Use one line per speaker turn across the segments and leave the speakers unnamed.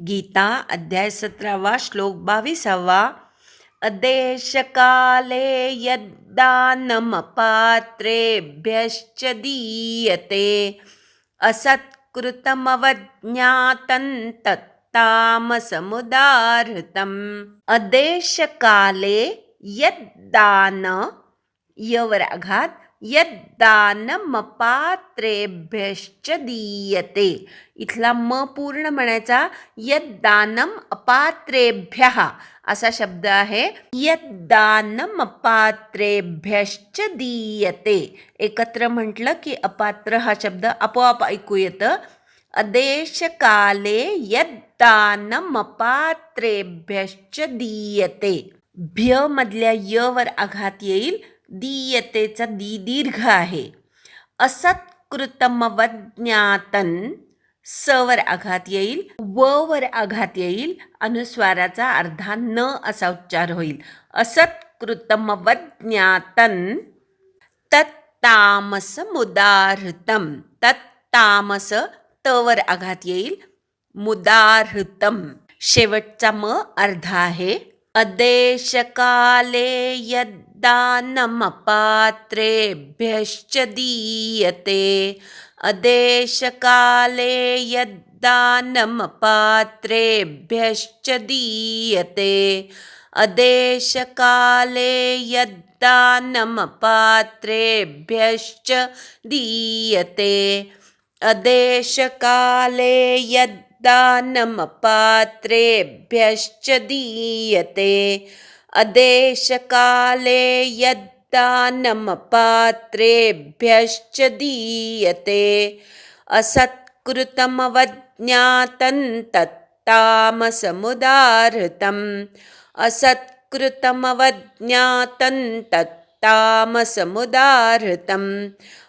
गीता अध्याय सतरावा श्लोक बावीसावा. अदेशकाले यद्दानमपात्रेभ्यश्च दीयते। असत्कृतमवज्ञातन्तत्तामसमुदाहृतम् अदेशकाले यद्दान यवराघात यद्दानमपात्रेभ्यश्च दीयते. इथला म पूर्ण म्हणायचा यद्दानम अपात्रेभ्य असा शब्द आहे. यद्दानमपात्रेभ्यश्च दीयते. एकत्र म्हटलं की अपात्र हा शब्द आपोआप ऐकू येतं. अदेशकाले यद्दानमपात्रेभ्यश्च दीयते. भ्य मधल्या य वर आघात येईल. दीयतेचा दी दीर्घ आहे असत्कृतमवज्ञातन स वर आघात येईल व वर आघात येईल अनुस्वाराचा अर्धा न असा उच्चार होईल असत्कृतमवज्ञातन तत्तामस मुदाहृतम तत्तामस तवर आघात येईल मुदाहृतम शेवटचा म अर्धा आहे अदेशकाले यद्दानमपात्रेभ्यश्च दीयते। अदेशकाले यद्दानमपात्रेभ्यश्च दीयते। अदेशकाले यद्दानमपात्रेभ्यश्च दीयते। अदेशकाले दानमपात्रेभ्यश्च दीयते। अदेशकाले यद्दानमपात्रेभ्यश्च दीयते। असत्कृतमवज्ञातं तत्तामसमुदाहृतम्। असत्कृतमवज्ञातं तत्तामसमुदाहृतम्।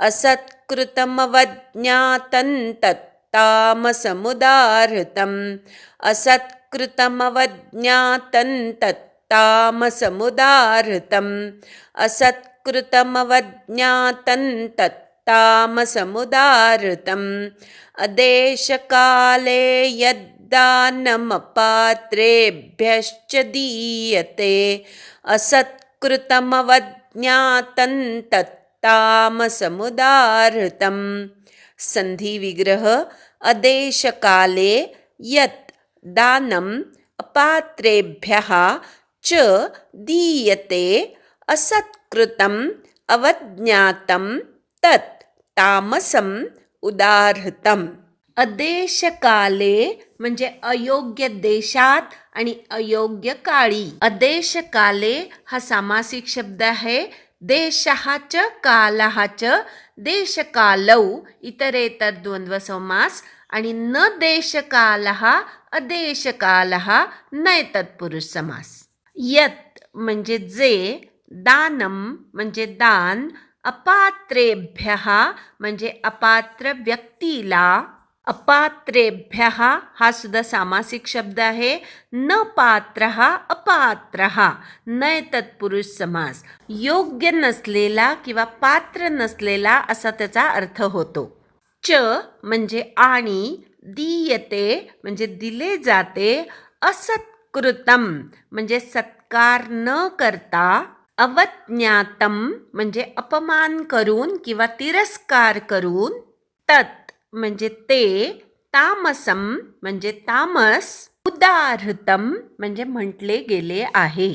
असत्कृतं तत् तामसमुदाहृतम्। असत्कृतमवज्ञातं तत्तामसमुदाहृतम्। असत्कृतमवज्ञातं तत्तामसमुदाृतम् अदेशकाले यद्दानमपात्रेभ्यश्च दीयते। असत्कृतमवज्ञातं तत्तामसमुदाृतम् तत्तामसमुदाहृतम् अदेशकाले यत् दानम् अपात्रेभ्यः च दीयते असत्कृतम् अवज्ञातं तत् तामसम् उदाहृतम्। अदेशकाले म्हणजे अयोग्य देशात आणि अयोग्य काळी। अदेशकाले हा सामासिक शब्द आहे देशहाच कालहाच देशकालौ इतरेतर द्वंद्व समास आणि न देशकालहा अदेशकालहा नय तत्पुरुष समास यत म्हणजे जे दानम म्हणजे दान अपात्रेभ्य म्हणजे अपात्र व्यक्तीला अपात्रेभ्य हा सुद्धा सामासिक शब्द आहे. न पात्र अपात्र. नय तत्पुरुष समास. योग्य नसलेला किंवा पात्र नसलेला असा त्याचा अर्थ होतो. च म्हणजे आणि दीयते म्हणजे दिले जाते असत्कृतम म्हणजे सत्कार न करता अवज्ञातम म्हणजे अपमान करून किंवा तिरस्कार करून तत्. म्हणजे ते तामसम म्हणजे तामस उदाहृतम म्हणजे म्हटले गेले आहे.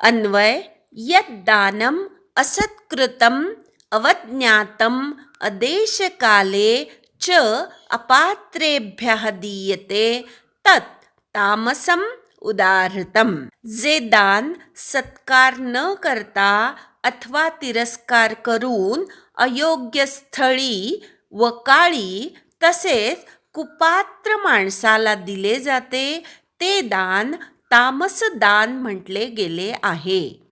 अन्वय यद्दानम असत्कृतम अवज्ञातम अदेशकाले च अपात्रेभ्य दीयते तत् तामसम उदाहृतम जे दान सत्कार न करता अथवा तिरस्कार करून अयोग्य स्थळी व काळी तसेच कुपात्र माणसाला दिले जाते. ते दान तामस दान म्हटले गेले आहे.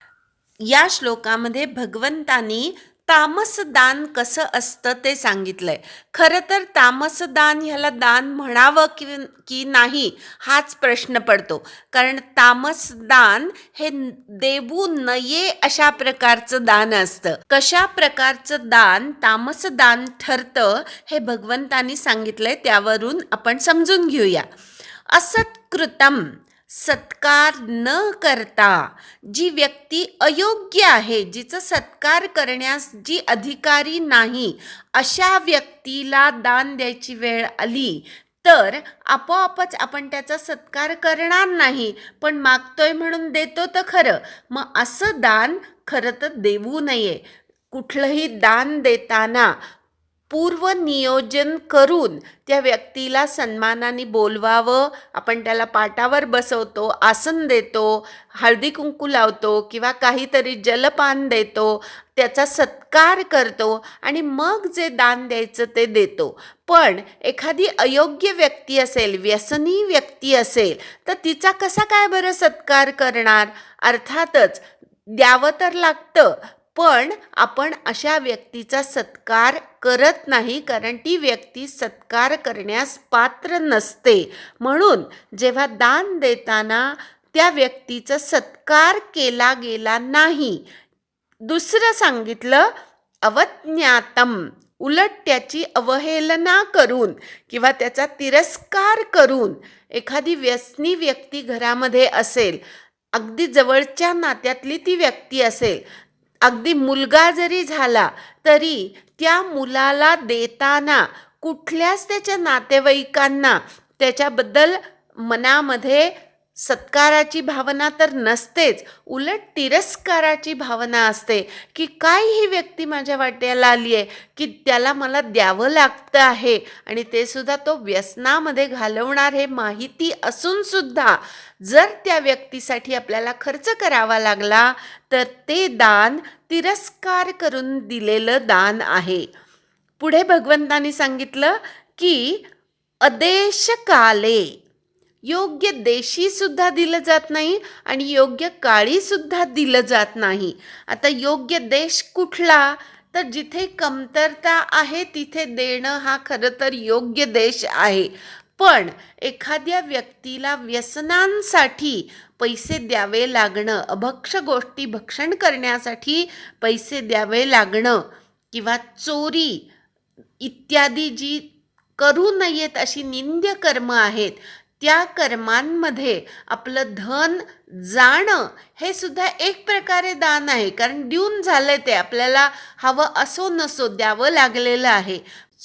या श्लोकामध्ये भगवंतानी तामस दान कसं असतं ते सांगितलंय. खरं तर तामस दान ह्याला दान म्हणावं की की नाही हाच प्रश्न पडतो. कारण तामस दान हे देवू नये अशा प्रकारचं दान असतं. कशा प्रकारचं दान तामस दान ठरतं हे भगवंतानी सांगितलंय त्यावरून आपण समजून घेऊया. असत्कृतम सत्कार न करता जी व्यक्ती अयोग्य आहे जिचं सत्कार करण्यास जी अधिकारी नाही अशा व्यक्तीला दान द्यायची वेळ आली तर आपोआपच आपण त्याचा सत्कार करणार नाही. पण मागतोय म्हणून देतो तर खरं. मग असं दान खरं तर देऊ नये. कुठलंही दान देताना पूर्व नियोजन करून त्या व्यक्तीला सन्मानाने बोलवावं. आपण त्याला पाटावर बसवतो आसन देतो हळदी कुंकू लावतो किंवा काहीतरी जलपान देतो त्याचा सत्कार करतो आणि मग जे दान द्यायचं ते देतो. पण एखादी अयोग्य व्यक्ती असेल व्यसनी व्यक्ती असेल तर तिचा कसा काय बरं सत्कार करणार? अर्थातच द्यावं तर लागतं पण आपण अशा व्यक्तीचा सत्कार करत नाही कारण ती व्यक्ती सत्कार करण्यास पात्र नसते. म्हणून जेव्हा दान देताना त्या व्यक्तीचा सत्कार केला गेला नाही. दुसरं सांगितलं अवज्ञातम उलट त्याची अवहेलना करून किंवा त्याचा तिरस्कार करून एखादी व्यसनी व्यक्ती घरामध्ये असेल अगदी जवळच्या नात्यातली ती व्यक्ती असेल अगदी मुलगा जरी झाला तरी त्या मुलाला देताना कुठल्याच त्याच्या नातेवाईकांना त्याच्याबद्दल मनामध्ये सत्काराची भावना तर नसतेच उलट तिरस्काराची भावना असते की काय ही व्यक्ती माझ्या वाट्याला आली आहे की त्याला मला द्यावं लागतं आहे आणि ते सुद्धा तो व्यसनामध्ये घालवणार हे माहिती असून सुद्धा जर त्या व्यक्तीसाठी आपल्याला खर्च करावा लागला तर ते दान तिरस्कार करून दिलेलं दान आहे. पुढे भगवंतानी सांगितलं की अदेश काले योग्य देशी सुद्धा दिलं जात नाही आणि योग्य काळी सुद्धा दिलं जात नाही. आता योग्य देश कुठला? तर जिथे कमतरता आहे तिथे देणं हा खरं तर योग्य देश आहे. पण एखाद्या व्यक्तीला व्यसनांसाठी पैसे द्यावे लागणं अभक्ष गोष्टी भक्षण करण्यासाठी पैसे द्यावे लागणं किंवा चोरी इत्यादी जी करू नयेत अशी निंद्य कर्म आहेत त्या कर्मांमध्ये आपलं धन जाणं हे सुद्धा एक प्रकारे दान आहे. कारण देऊन झालंय ते. आपल्याला हवं असो नसो द्यावं लागलेलं आहे.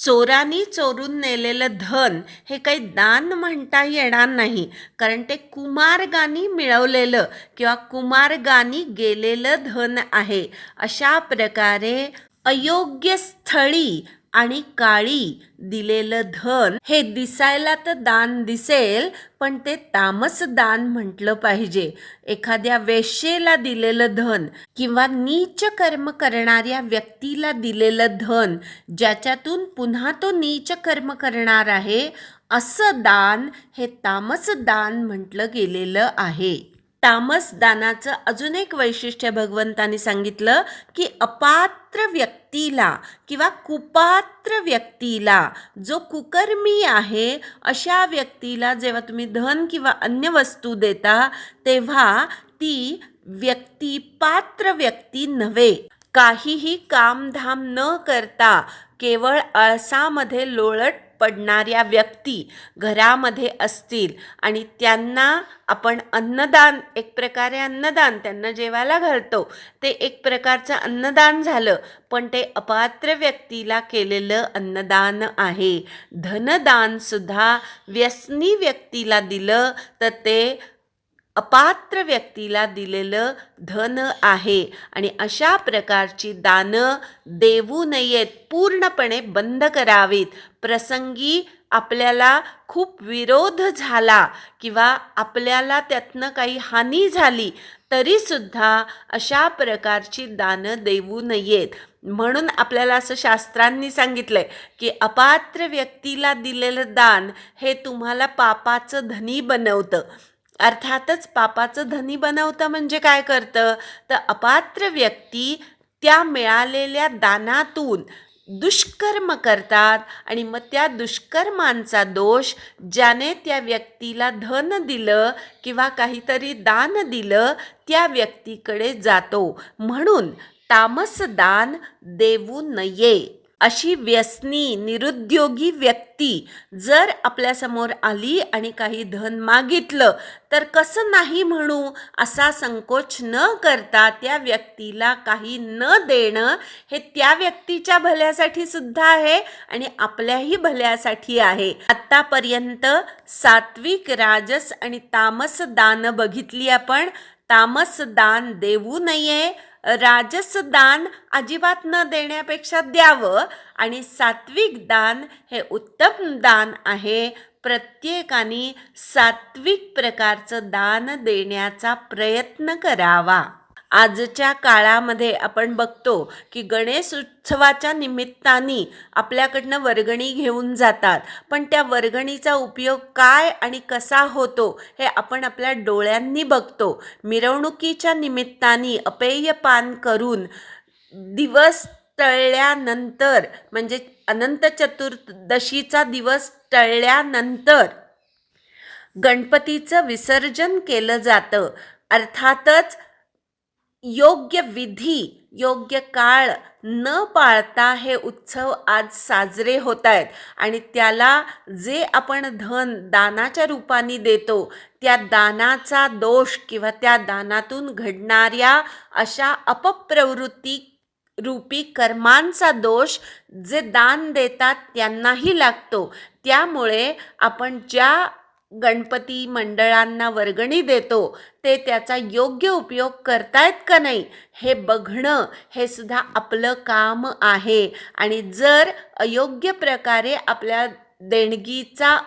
चोरानी चोरून नेलेलं धन हे काही दान म्हणता येणार नाही. कारण ते कुमारगानी मिळवलेलं किंवा कुमार्गानी गेलेलं धन आहे. अशा प्रकारे अयोग्य स्थळी आणि काळी दिलेलं धन हे दिसायला तर दान दिसेल पण ते तामस दान म्हटलं पाहिजे. एखाद्या वेश्येला दिलेलं धन किंवा नीच कर्म करणाऱ्या व्यक्तीला दिलेलं धन ज्याच्यातून पुन्हा तो नीच कर्म करणार आहे असं दान हे तामस दान म्हटलं गेलेलं आहे. तामसदानाचं अजून एक वैशिष्ट्य भगवंतानी सांगितलं की अपात्र व्यक्तीला किंवा कुपात्र व्यक्तीला जो कुकर्मी आहे अशा व्यक्तीला जेव्हा तुम्ही धन किंवा अन्य वस्तू देता तेव्हा ती व्यक्ती पात्र व्यक्ती नव्हे. काहीही कामधाम न करता केवळ आळसामध्ये लोळट पडणाऱ्या व्यक्ती घरामध्ये असतील आणि त्यांना आपण अन्नदान एक प्रकारे अन्नदान त्यांना जेवायला घालतो ते एक प्रकारचं अन्नदान झालं पण ते अपात्र व्यक्तीला केलेलं अन्नदान आहे. धनदानसुद्धा व्यसनी व्यक्तीला दिलं तर ते अपात्र व्यक्तीला दिलेलं धन आहे आणि अशा प्रकारची दानं देऊ नयेत पूर्णपणे बंद करावीत. प्रसंगी आपल्याला खूप विरोध झाला किंवा आपल्याला त्यातनं काही हानी झाली तरीसुद्धा अशा प्रकारची दानं देऊ नयेत. म्हणून आपल्याला असं शास्त्रांनी सांगितलंय की अपात्र व्यक्तीला दिलेलं दान हे तुम्हाला पापाचं धनी बनवतं. अर्थातच पापाचं धनी बनवतं म्हणजे काय करतं? तर अपात्र व्यक्ती त्या मिळालेल्या दानातून दुष्कर्म करतात आणि मग त्या दुष्कर्मांचा दोष ज्याने त्या व्यक्तीला धन दिलं किंवा काहीतरी दान दिलं त्या व्यक्तीकडे जातो. म्हणून तामस दान देऊ नये अशी व्यसनी निरुद्योगी व्यक्ती व्यक्ती जर आपल्यासमोर आली आणि काही धन मागितलं तर कसं नाही म्हणू? असा संकोच न करता त्या व्यक्तीला काही न देणं हे त्या व्यक्तीच्या भल्यासाठी सुद्धा आहे आणि आपल्याही भल्यासाठी आहे. आत्तापर्यंत सात्विक राजस आणि तामस दान बघितली आपण. तामस दान देऊ नये राजस दान अजिबात न देण्यापेक्षा द्यावं आणि सात्विक दान हे उत्तम दान आहे. प्रत्येकाने सात्विक प्रकारचं दान देण्याचा प्रयत्न करावा. आजच्या काळामध्ये आपण बघतो की गणेश उत्सवाच्या निमित्ताने आपल्याकडनं वर्गणी घेऊन जातात. पण त्या वर्गणीचा उपयोग काय आणि कसा होतो हे आपण आपल्या डोळ्यांनी बघतो. मिरवणुकीच्या निमित्ताने अपेय पान करून दिवस टळल्यानंतर म्हणजे अनंत चतुर्दशीचा दिवस टळल्यानंतर गणपतीचं विसर्जन केलं जातं. अर्थातच योग्य विधी योग्य काळ न पाळता हे उत्सव आज साजरे होत आहेत आणि त्याला जे आपण धन दानाच्या रूपाने देतो त्या दानाचा दोष किंवा त्या दानातून घडणाऱ्या अशा अपप्रवृत्ती रूपी कर्मांचा दोष जे दान देतात त्यांनाही लागतो. त्यामुळे आपण ज्या गणपती मंडळांना वर्गणी देतो ते त्याचा योग्य उपयोग करतायत का नाही हे बघणं हे सुद्धा आपलं काम आहे. आणि जर अयोग्य प्रकारे आपल्या देणगीचा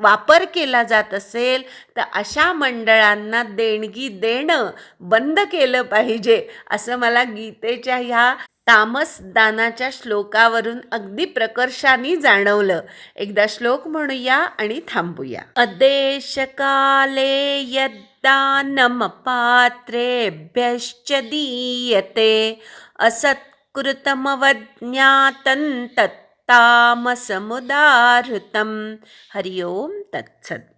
वापर केला जात असेल तर अशा मंडळांना देणगी देणं बंद केलं पाहिजे असं मला गीतेच्या ह्या तामस दानाच्या श्लोकावरून अगदी प्रकर्षाने जाणवलं. एकदा श्लोक म्हणूया आणि थांबूया. अदेशकाले यद्दानम पात्रेभ्यश्च दीयते असत्कृतमवज्ञातं तत्तामसमुदाहृतं हरि ओं तत्सत्।